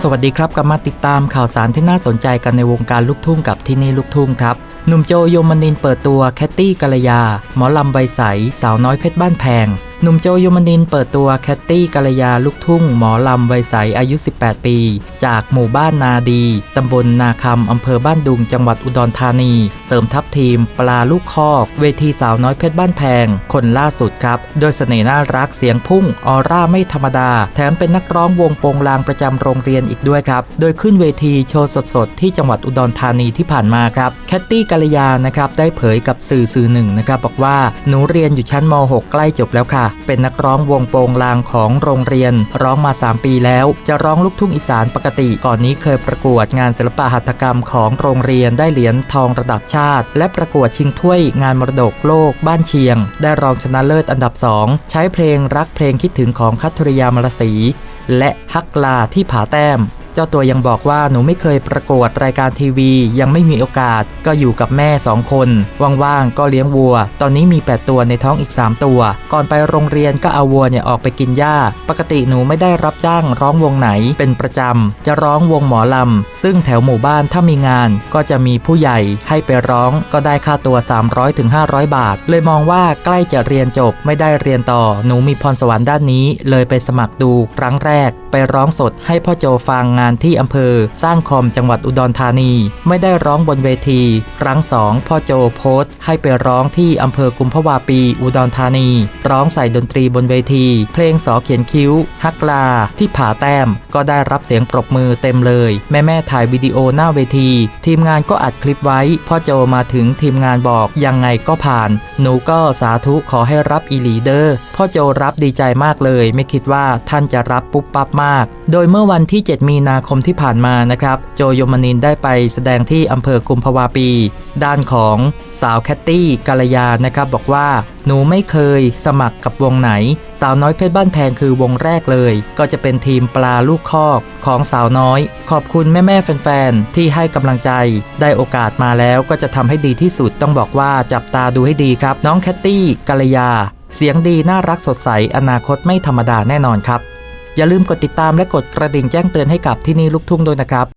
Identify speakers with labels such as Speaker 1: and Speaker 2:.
Speaker 1: สวัสดีครับกลับมาติดตามข่าวสารที่น่าสนใจกันในวงการลูกทุ่งกับที่นี่ลูกทุ่งครับหนุ่มโจโยมนินเปิดตัวแคตตี้กัลยา หมอลำใบใสสาวน้อยเพชรบ้านแพง หนุ่มโจโยมนินเปิดตัวแคตตี้กัลยาลูกทุ่งหมอลำใบใสอายุ 18 ปี จากหมู่บ้านนาดี ตำบลนาคำอำเภอบ้านดุงจังหวัดอุดรธานี เสริมทัพทีม ปลาลูกคอก เวทีสาวน้อยเพชรบ้านแพง คนล่าสุดครับ โดยเสน่ห์น่ารักเสียงพุ่ง ออร่าไม่ธรรมดา แถมเป็นนักร้องวงโปงลางประจำโรงเรียนอีกด้วยครับ โดยขึ้นเวทีโชว์สดๆที่จังหวัดอุดรธานีที่ผ่านมาครับแคตตี้กัลยานะครับได้เผยกับสื่อสื่อหนึ่งนะครับบอกว่าหนูเรียนอยู่ชั้นม .6 ใกล้จบแล้วค่ะเป็นนักร้องวงโปงลางของโรงเรียน ร้องมา 3 ปีแล้ว จะร้องลูกทุ่งอีสานปกติ ก่อนนี้เคยประกวดงานศิลปหัตถกรรมของโรงเรียนได้เหรียญทองระดับชาติ และประกวดชิงถ้วยงานมรดกโลกบ้านเชียง ได้รองชนะเลิศอันดับ 2 ใช้เพลงรักเพลงคิดถึงของคัทริยามรสีและฮักลาที่ผาแต้ม เจ้าตัวยังบอกว่าหนูไม่เคยประกวดรายการทีวี ยังไม่มีโอกาส ก็อยู่กับแม่ 2 คน ว่างๆ ก็เลี้ยงวัว ตอนนี้มี 8 ตัวในท้องอีก 3 ตัว ก่อนไปโรงเรียนก็เอาวัวเนี่ยออกไปกินหญ้า ปกติหนูไม่ได้รับจ้างร้องวงไหนเป็นประจำ จะร้องวงหมอลำ ซึ่งแถวหมู่บ้านถ้ามีงานก็จะมีผู้ใหญ่ให้ไปร้องก็ได้ค่าตัว 300-500 บาท เลยมองว่าใกล้จะเรียนจบไม่ได้เรียนต่อ หนูมีพรสวรรค์ด้านนี้ เลยไปสมัครดูครั้งแรก ไปร้องสดให้พ่อโจฟังงานที่อำเภอสร้างคอมจังหวัดอุดรธานี ไม่ได้ร้องบนเวที ครั้งสองพ่อโจโพสต์ให้ไปร้องที่อำเภอกุมภาวาปีอุดรธานี ร้องใส่ดนตรีบนเวที เพลงสอเขียนคิ้ว ฮักลา ที่ผาแต้ม ก็ได้รับเสียงปรบมือเต็มเลย แม่แม่ถ่ายวิดีโอหน้าเวที ทีมงานก็อัดคลิปไว้ พ่อโจมาถึงทีมงานบอกยังไงก็ผ่าน หนูก็สาธุขอให้รับอีหลีเดอร์พ่อโจรับดีใจมากเลย ไม่คิดว่าท่านจะรับปุ๊บปั๊บมาก โดยเมื่อวันที่ 7 มีนาคมที่ผ่านมานะครับ โจโยมนินได้ไปแสดงที่อำเภอกุมภาวาปี ด้านของสาวแคตตี้กาลยานะครับ บอกว่าหนูไม่เคยสมัครกับวงไหน สาวน้อยเพชรบ้านแพงคือวงแรกเลย ก็จะเป็นทีมปลาลูกคอกของสาวน้อย ขอบคุณแม่แม่แฟนๆ ที่ให้กำลังใจ ได้โอกาสมาแล้วก็จะทำให้ดีที่สุดต้องบอกว่าจับตาดูให้ดีครับ น้องแคตตี้กาลยา เสียงดีน่ารักสดใสอนาคตไม่ธรรมดาแน่นอนครับ อย่าลืมกดติดตามและกดกระดิ่งแจ้งเตือนให้กับที่นี่ลูกทุ่งด้วยนะครับ